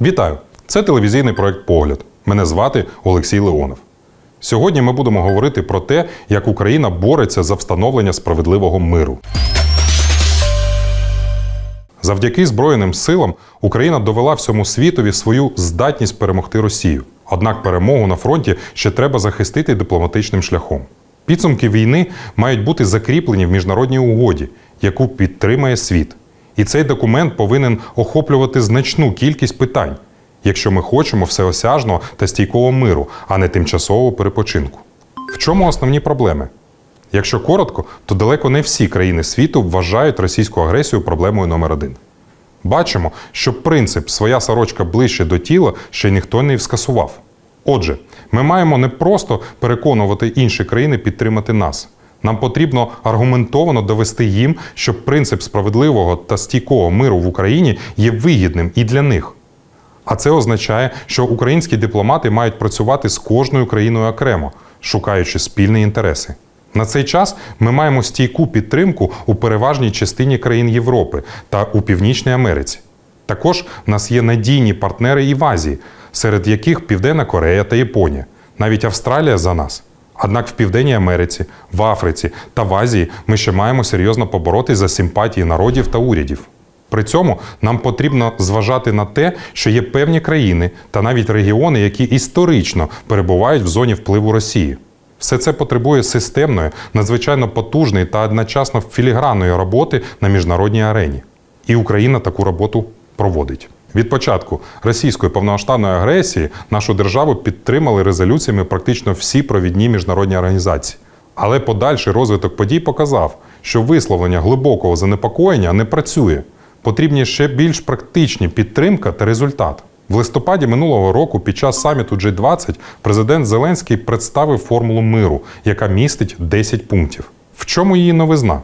Вітаю! Це телевізійний проект Погляд. Мене звати Олексій Леонов. Сьогодні ми будемо говорити про те, як Україна бореться за встановлення справедливого миру. Завдяки Збройним силам Україна довела всьому світові свою здатність перемогти Росію. Однак перемогу на фронті ще треба захистити дипломатичним шляхом. Підсумки війни мають бути закріплені в міжнародній угоді, яку підтримає світ. І цей документ повинен охоплювати значну кількість питань, якщо ми хочемо всеосяжного та стійкого миру, а не тимчасового перепочинку. В чому основні проблеми? Якщо коротко, то далеко не всі країни світу вважають російську агресію проблемою номер один. Бачимо, що принцип своя сорочка ближче до тіла ще ніхто не скасував. Отже, ми маємо не просто переконувати інші країни підтримати нас. Нам потрібно аргументовано довести їм, що принцип справедливого та стійкого миру в Україні є вигідним і для них. А це означає, що українські дипломати мають працювати з кожною країною окремо, шукаючи спільні інтереси. На цей час ми маємо стійку підтримку у переважній частині країн Європи та у Північній Америці. Також в нас є надійні партнери і в Азії, серед яких Південна Корея та Японія, навіть Австралія за нас. Однак в Південній Америці, в Африці та в Азії ми ще маємо серйозно поборотись за симпатії народів та урядів. При цьому нам потрібно зважати на те, що є певні країни та навіть регіони, які історично перебувають в зоні впливу Росії. Все це потребує системної, надзвичайно потужної та одночасно філігранної роботи на міжнародній арені. І Україна таку роботу проводить. Від початку російської повномасштабної агресії нашу державу підтримали резолюціями практично всі провідні міжнародні організації. Але подальший розвиток подій показав, що висловлення глибокого занепокоєння не працює. Потрібні ще більш практичні підтримка та результат. В листопаді минулого року під час саміту G20 президент Зеленський представив формулу миру, яка містить 10 пунктів. В чому її новизна?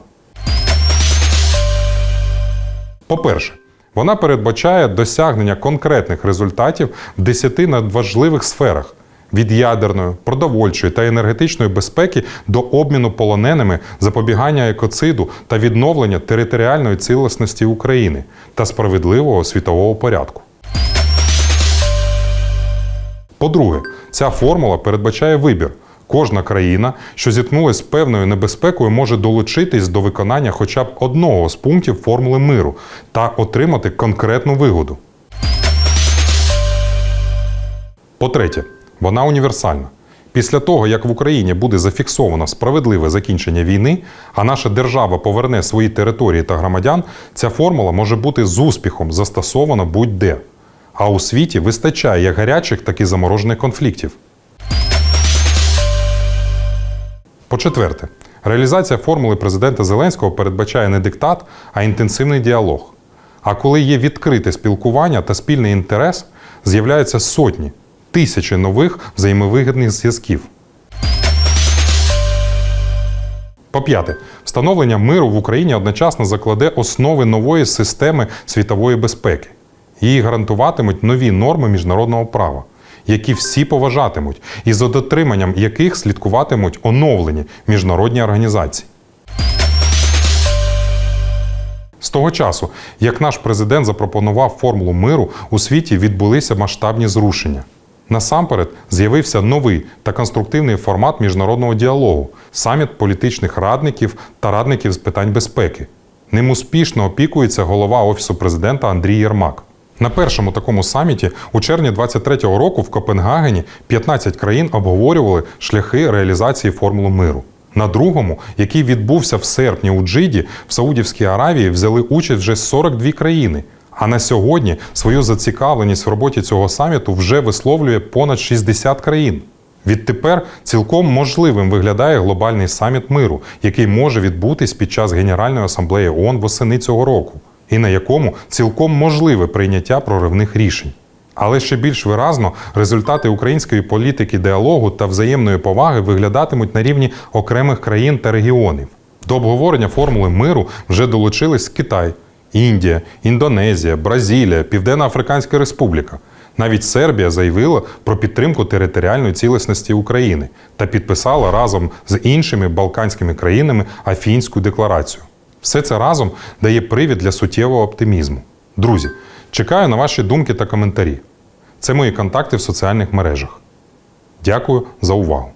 По-перше, вона передбачає досягнення конкретних результатів в 10 надважливих сферах від ядерної, продовольчої та енергетичної безпеки до обміну полоненими, запобігання екоциду та відновлення територіальної цілісності України та справедливого світового порядку. По-друге, ця формула передбачає вибір. Кожна країна, що зіткнулася з певною небезпекою, може долучитись до виконання хоча б одного з пунктів формули миру та отримати конкретну вигоду. По-третє, вона універсальна. Після того, як в Україні буде зафіксовано справедливе закінчення війни, а наша держава поверне свої території та громадян, ця формула може бути з успіхом застосована будь-де. А у світі вистачає як гарячих, так і заморожених конфліктів. По-четверте, реалізація формули президента Зеленського передбачає не диктат, а інтенсивний діалог. А коли є відкрите спілкування та спільний інтерес, з'являються сотні, тисячі нових взаємовигідних зв'язків. По-п'яте, встановлення миру в Україні одночасно закладе основи нової системи світової безпеки. Її гарантуватимуть нові норми міжнародного права, які всі поважатимуть, і за дотриманням яких слідкуватимуть оновлені міжнародні організації. З того часу, як наш президент запропонував формулу миру, у світі відбулися масштабні зрушення. Насамперед з'явився новий та конструктивний формат міжнародного діалогу саміт політичних радників та радників з питань безпеки. Ним успішно опікується голова Офісу президента Андрій Єрмак. На першому такому саміті у червні 23-го року в Копенгагені 15 країн обговорювали шляхи реалізації формули миру. На другому, який відбувся в серпні у Джиді, в Саудівській Аравії взяли участь вже 42 країни. А на сьогодні свою зацікавленість в роботі цього саміту вже висловлює понад 60 країн. Відтепер цілком можливим виглядає глобальний саміт миру, який може відбутись під час Генеральної асамблеї ООН восени цього року, і на якому цілком можливе прийняття проривних рішень. Але ще більш виразно результати української політики діалогу та взаємної поваги виглядатимуть на рівні окремих країн та регіонів. До обговорення формули миру вже долучились Китай, Індія, Індонезія, Бразилія, Південна Африканська Республіка. Навіть Сербія заявила про підтримку територіальної цілісності України та підписала разом з іншими балканськими країнами Афінську декларацію. Все це разом дає привід для суттєвого оптимізму. Друзі, чекаю на ваші думки та коментарі. Це мої контакти в соціальних мережах. Дякую за увагу!